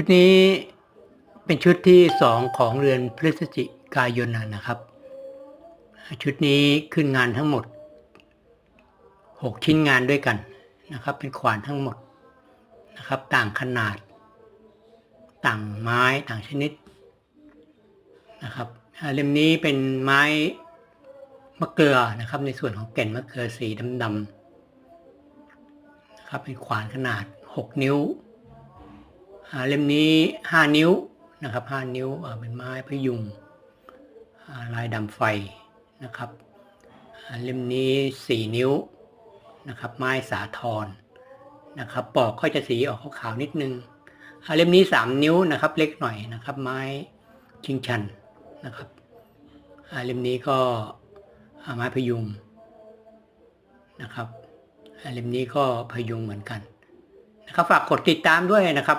ชุดนี้เป็นชุดที่สองของเรือนพฤศจิกายนนะครับ ชุดนี้ขึ้นงานทั้งหมดหกชิ้นงานด้วยกันนะครับ เป็นขวานทั้งหมดนะครับ ต่างขนาด ต่างไม้ต่างชนิดนะครับเล่มนี้เป็นไม้มะเกลือนะครับ ในส่วนของแก่นมะเกลือสีดำๆนะครับเป็นขวานขนาด 6 นิ้ว เล่มนี้ 5 นิ้วนะครับ 5 นิ้วเป็นไม้พยุงลายดำไฟนะครับเล่มนี้ 4 นิ้วนะครับ ไม้สาทรนะครับปอกก็จะสีออกขาวๆนิดนึงเล่มนี้ 3 นิ้วนะครับ เล็กหน่อยนะครับ ไม้ชิงชันนะครับเล่มนี้ก็ไม้พยุงนะครับเล่มนี้ก็พยุงเหมือนกันนะครับฝากกดติดตามด้วยนะครับ